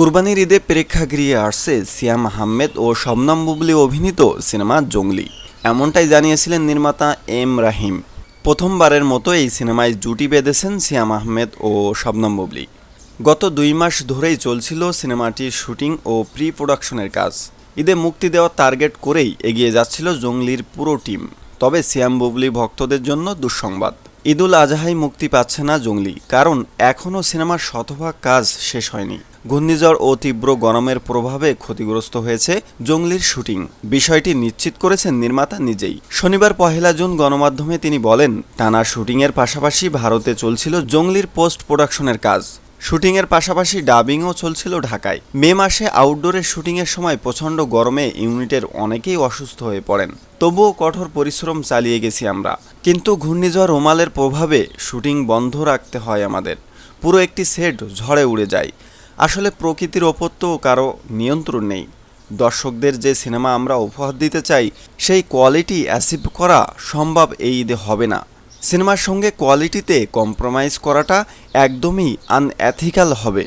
কুরবানির ঈদে প্রেক্ষাগৃহে আসছে সিয়াম আহমেদ ও শবনম বুবলি অভিনীত সিনেমা জঙ্গলি। এমনটাই জানিয়েছিলেন নির্মাতা এম রাহিম। প্রথমবারের মতো এই সিনেমায় জুটি বেঁধেছেন সিয়াম আহমেদ ও শবনম বুবলি। গত দুই মাস ধরেই চলছিল সিনেমাটির শুটিং ও প্রি প্রোডাকশনের কাজ। ঈদে মুক্তি দেওয়ার টার্গেট করেই এগিয়ে যাচ্ছিল জঙ্গলির পুরো টিম। তবে সিয়াম বুবলি ভক্তদের জন্য দুঃসংবাদ। ঈদুল আজহাই মুক্তি পাচ্ছে না জঙ্গলি, কারণ এখনও সিনেমার শতভাগ কাজ শেষ হয়নি। ঘূর্ণিঝড় ও তীব্র গরমের প্রভাবে ক্ষতিগ্রস্ত হয়েছে জঙ্গলির শুটিং। বিষয়টি নিশ্চিত করেছেন নির্মাতা নিজেই। শনিবার পহেলা জুন গণমাধ্যমে তিনি বলেন, টানা শুটিংয়ের পাশাপাশি ভারতে চলছিল জঙ্গলির পোস্ট প্রোডাকশনের কাজ। শুটিংয়ের পাশাপাশি ডাবিংও চলছিল ঢাকায়। মে মাসে আউটডোরের শুটিংয়ের সময় প্রচণ্ড গরমে ইউনিটের অনেকেই অসুস্থ হয়ে পড়েন। তবুও কঠোর পরিশ্রম চালিয়ে গেছি আমরা। কিন্তু ঘূর্ণিঝড় রোমালের প্রভাবে শুটিং বন্ধ রাখতে হয় আমাদের। পুরো একটি সেট ঝড়ে উড়ে যায়। আসলে প্রকৃতির ওপর তো কারও নিয়ন্ত্রণ নেই। দর্শকদের যে সিনেমা আমরা উপহার দিতে চাই, সেই কোয়ালিটি অ্যাচিভ করা সম্ভব এই ঈদে হবে না। সিনেমার সঙ্গে কোয়ালিটিতে কম্প্রোমাইজ করাটা একদমই আনএথিক্যাল হবে।